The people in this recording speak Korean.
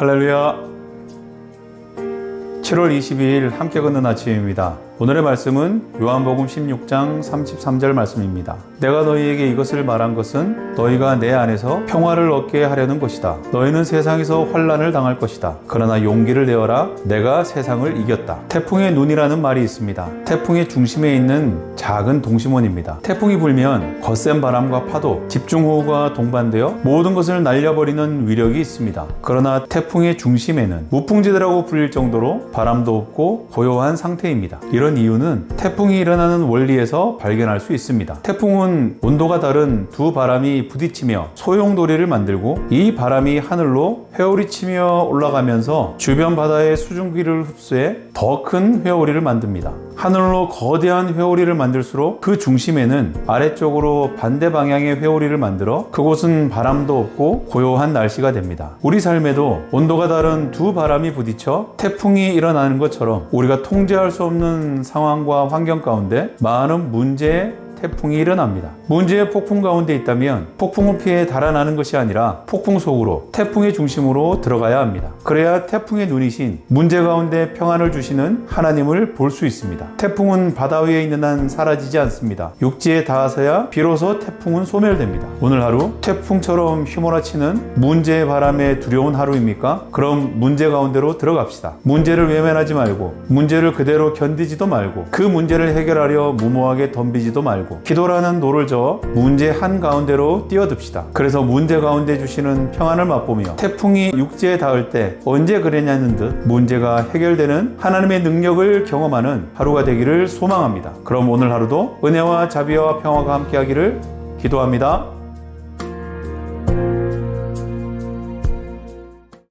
할렐루야. 7월 22일 함께 걷는 아침입니다. 오늘의 말씀은 요한복음 16장 33절 말씀입니다. 내가 너희에게 이것을 말한 것은 너희가 내 안에서 평화를 얻게 하려는 것이다. 너희는 세상에서 환란을 당할 것이다. 그러나 용기를 내어라. 내가 세상을 이겼다. 태풍의 눈이라는 말이 있습니다. 태풍의 중심에 있는 작은 동심원입니다. 태풍이 불면 거센 바람과 파도, 집중호우가 동반되어 모든 것을 날려버리는 위력이 있습니다. 그러나 태풍의 중심에는 무풍지대라고 불릴 정도로 바람도 없고 고요한 상태입니다. 이런 이유는 태풍이 일어나는 원리에서 발견할 수 있습니다. 태풍은 온도가 다른 두 바람이 부딪히며 소용돌이를 만들고 이 바람이 하늘로 회오리 치며 올라가면서 주변 바다의 수증기를 흡수해 더 큰 회오리를 만듭니다. 하늘로 거대한 회오리를 만들수록 그 중심에는 아래쪽으로 반대 방향의 회오리를 만들어 그곳은 바람도 없고 고요한 날씨가 됩니다. 우리 삶에도 온도가 다른 두 바람이 부딪혀 태풍이 일어나는 것처럼 우리가 통제할 수 없는 상황과 환경 가운데 많은 문제의 태풍이 일어납니다. 문제의 폭풍 가운데 있다면 폭풍을 피해 달아나는 것이 아니라 폭풍 속으로 태풍의 중심으로 들어가야 합니다. 그래야 태풍의 눈이신 문제 가운데 평안을 주시는 하나님을 볼 수 있습니다. 태풍은 바다 위에 있는 한 사라지지 않습니다. 육지에 닿아서야 비로소 태풍은 소멸됩니다. 오늘 하루 태풍처럼 휘몰아치는 문제의 바람에 두려운 하루입니까? 그럼 문제 가운데로 들어갑시다. 문제를 외면하지 말고 문제를 그대로 견디지도 말고 그 문제를 해결하려 무모하게 덤비지도 말고 기도라는 노를 저어 문제 한 가운데로 뛰어듭시다. 그래서 문제 가운데 주시는 평안을 맛보며 태풍이 육지에 닿을 때 언제 그랬냐는 듯 문제가 해결되는 하나님의 능력을 경험하는 하루가 되기를 소망합니다. 그럼 오늘 하루도 은혜와 자비와 평화가 함께하기를 기도합니다.